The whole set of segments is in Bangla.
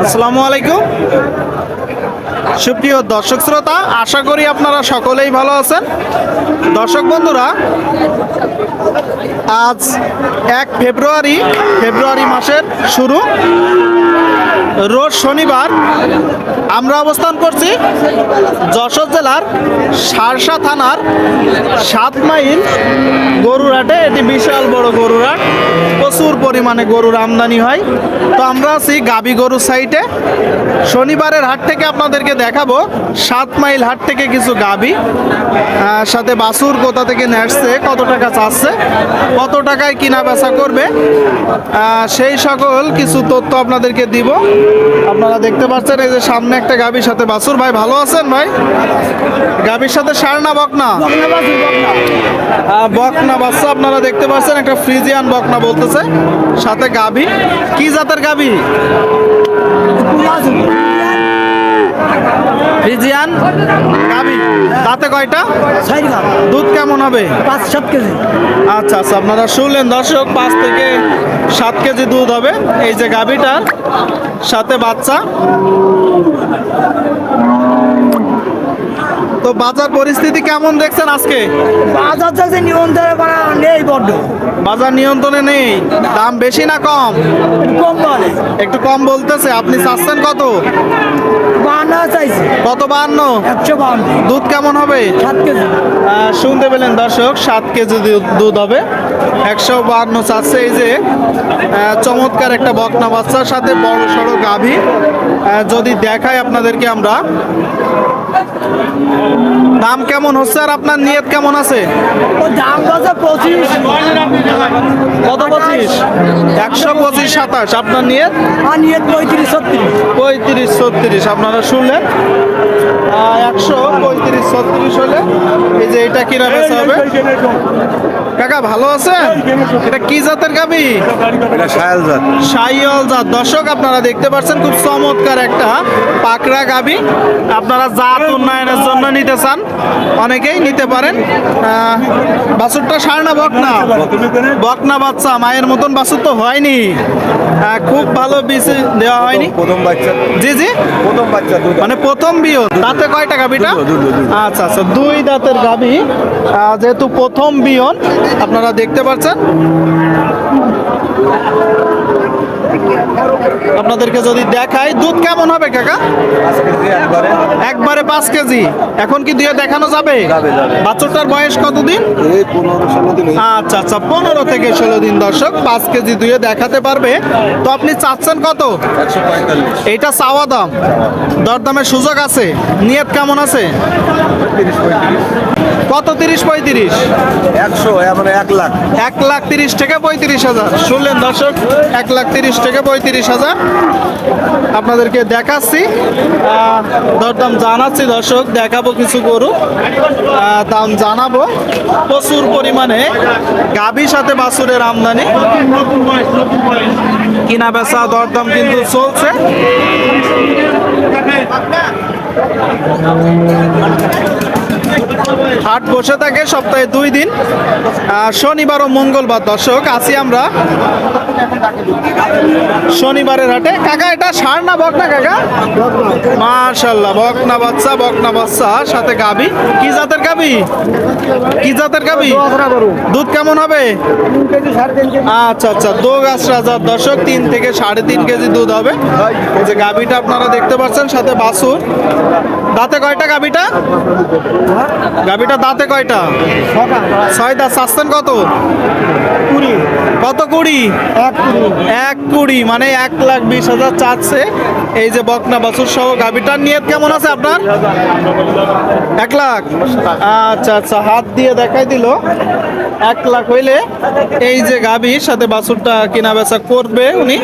আসসালামু আলাইকুম। সুপ্রিয় দর্শক শ্রোতা আশা করি আপনারা সকলেই ভালো আছেন। দর্শক বন্ধুরা আজ এক ফেব্রুয়ারি ফেব্রুয়ারি মাসের শুরু। রোজ শনিবার আমরা অবস্থান করছি যশোর জেলার সারসা থানার সাত মাইল গরুরহাটে। এটি বিশাল বড় গরুরহাট, প্রচুর পরিমাণে গরুর আমদানি হয়। তো আমরা আছি গাবি গরু সাইটে। শনিবারের হাট থেকে আপনাদেরকে দেখাবো সাত মাইল হাট থেকে কিছু গাবি সাথে বাসুর কোথা থেকে নেসছে, কত টাকা চাচ্ছে কত টাকায় কিনা বেচা করবে? সেই সকল কিছু তথ্য আপনাদেরকে দিব। আপনারা দেখতে পাচ্ছেন, এই যে সামনে একটা গাবির সাথে বাসুর ভাই, ভালো আছেন ভাই? গাবির সাথে সার না বকনা? বকনা বাচ্চা আপনারা দেখতে পাচ্ছেন, একটা ফ্রিজিয়ান বকনা বলতেছে। সাথে গাবি কি জাতের গাবি ফ্রিজিয়ান গাবি তাতে কয়টা? দুধ কেমন হবে? পাঁচ সাত কেজি। আচ্ছা আচ্ছা আপনারা শুনলেন দর্শক পাঁচ থেকে সাত কেজি দুধ হবে। এই যে গাবিটার সাথে বাচ্চা। তো বাজার পরিস্থিতি কেমন দেখছেন আজকে? বাজার যাচ্ছে নিয়ন্ত্রণে করা নেই বড্ড। বাজার নিয়ন্ত্রণে নেই। দাম বেশি না কম? কম বলে। একটু কম বলতেছে আপনি চাচ্ছেন কত? বাহান্ন চাইছে। কত বাহান্ন একশো বাহান্ন দুধ কেমন হবে? সাত কেজি। শুনতে পেলেন দর্শক সাত কেজি দুধ- দুধ হবে। একশো বাহান্ন চাচ্ছে। এই যে চমৎকার একটা বকনা বাচ্চার সাথে বড় সড়ো গাভী। যদি দেখাই আপনাদেরকে আমরা। Amém. দাম কেমন হচ্ছে আর আপনার নিয়ত কেমন আছে? ও দাম বাজার পঁচিশ। কত পঁচিশ? একশো পঁচিশ সাতাশ। আপনার নিয়ত? আর নিয়ে পঁয়ত্রিশ ছত্রিশ। পঁয়ত্রিশ ছত্রিশ। আপনারা শুনলেন? একশো পঁয়ত্রিশ ছত্রিশ হলে এই যে এটা কিনা বেচা হবে। কাকা ভালো আছেন? এটা কি জাতের গাবি? এটা সায়াল জাত। সাইয়ল জাত। দর্শক আপনারা দেখতে পাচ্ছেন খুব চমৎকার একটা পাকড়া গাবি। আপনারা জাত উন্নয়নের জন্য নিতে চান। অনেকেই নিতে পারেন। বাছুরটা সার না বকনা বকনা বাচ্চা মায়ের মতন বাছুর তো হয়নি। খুব ভালো বীজ দেওয়া হয়নি। প্রথম বাচ্চা। জি জি। প্রথম বাচ্চা মানে প্রথম বিয়ন দাঁতে কয়টা গাবিটা। আচ্ছা আচ্ছা দুই দাঁতের গাবি যেহেতু প্রথম বিয়ন আপনারা দেখতে পাচ্ছেন। আপনাদেরকে যদি দেখাই দুধ কেমন হবে কাকা? একবারে পাঁচ কেজি। এখন কি দিয়ে দেখানো যাবে। বাচ্চাটার বয়স কতদিন? আচ্ছা আচ্ছা পনেরো থেকে ষোলো দিন দর্শক পাঁচ কেজি দুয়ে দেখাতে পারবে। তো আপনি চাচ্ছেন কত? এইটা চাওয়া দাম। দরদামের সুযোগ আছে। নিয়ত কেমন আছে? কত তিরিশ পঁয়ত্রিশ? একশো মানে এক লাখ। এক লাখ তিরিশ থেকে পঁয়ত্রিশ হাজার। শুনলেন দর্শক এক লাখ তিরিশ থেকে পঁয়ত্রিশ হাজার। আপনাদেরকে দেখাচ্ছি দরদাম জানাচ্ছি দর্শক দেখাবো কিছু গরু দাম জানাব। প্রচুর পরিমাণে গাভীর সাথে বাছুরের আমদানি। কিনা বেচা দরদাম কিন্তু চলছে। হাট বসে থাকে সপ্তাহে দুই দিন। শনিবার ও মঙ্গলবার দর্শক, আছি আমরা। শনিবারের হাটে। কাকা, এটা সার না বকনা কাকা? মাশাল্লাহ বকনা বাচ্চা বকনা বাচ্চা। সাথে গাবি। কি জাতের গাবি? কি জাতের গাবি? দুধ কেমন হবে? আচ্ছা আচ্ছা দো গাছ রাজার দর্শক, তিন থেকে সাড়ে তিন কেজি দুধ হবে। যে গাবিটা আপনারা দেখতে পাচ্ছেন, সাথে বাছুর। দাঁতে কয়টা গাবিটা? গাবিটা দাঁতে কয়টা? ছয় দাঁত চাচ্ছেন কত? কুড়ি। কত কুড়ি? এক কুড়ি। মানে এক লাখ বিশ হাজার চাচ্ছে। এই যে বকনা বাছুর সহ গাবিটার নিয়ত কেমন আছে আপনার? এক লাখ? আচ্ছা আচ্ছা হাত দিয়ে দেখাই দিল। এক লাখ হইলে এই যে গাভীর সাথে বাছুরটা কেনা বেচা করবে উনি।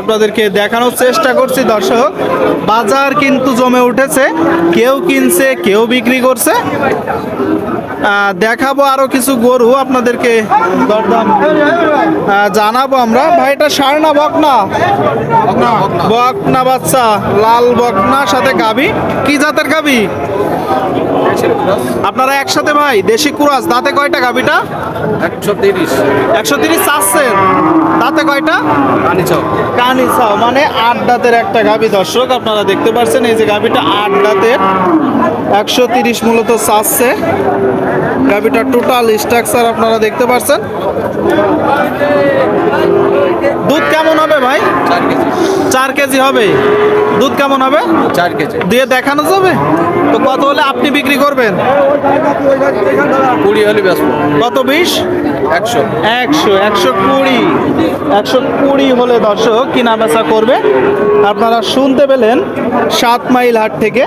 আপনাদেরকে দেখানোর চেষ্টা করছি দর্শক। বাজার কিন্তু জমে উঠেছে। কেউ কিনছে কেউ বিক্রি করছে আহ, দেখাবো আরও কিছু গরু আপনাদেরকে দরদাম জানাব আমরা। ভাই এটা ষাঁড় না বকনা? বকনা বাচ্চা লাল বকনা সাথে গাবি কি জাতের গাবি আপনারা একসাথে ভাই? দেশি কুরাস দাঁতে কয়টা গাবিটা একশো তিরিশ। একশো তিরিশ চাচ্ছেন কয়টা? পানি চক কানি চাও মানে আট দাঁতের একটা গাবি দর্শক আপনারা দেখতে পাচ্ছেন এই যে গাবিটা আট দাঁতের। একশো তিরিশ মূলত চাচ্ছে। গাবিটা টোটাল স্ট্রাকচার আপনারা দেখতে পাচ্ছেন। দুধ কেমন হবে ভাই? চার কেজি। হবে। দুধ কেমন হবে? চার কেজি। দিয়ে দেখানো যাবে? তো কত হলে আপনি বিক্রি করবেন? কুড়ি হলে কত বিশ? একশো। একশো একশো কুড়ি একশো কুড়ি হলে দর্শক কিনা বেচা করবে। আপনারা শুনতে পেলেন সাত মাইল হাট থেকে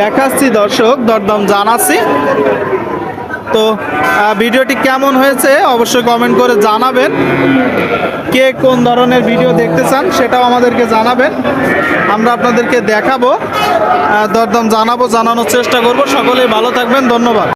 দেখাচ্ছি দর্শক, দরদাম জানাচ্ছি। তো ভিডিওটি কেমন হয়েছে অবশ্যই কমেন্ট করে জানাবেন। কে কোন ধরনের ভিডিও দেখতে চান সেটাও আমাদেরকে জানাবেন। আমরা আপনাদেরকে দেখাবো দরদাম জানাব, জানানোর চেষ্টা করব। সকলেই ভালো থাকবেন, ধন্যবাদ।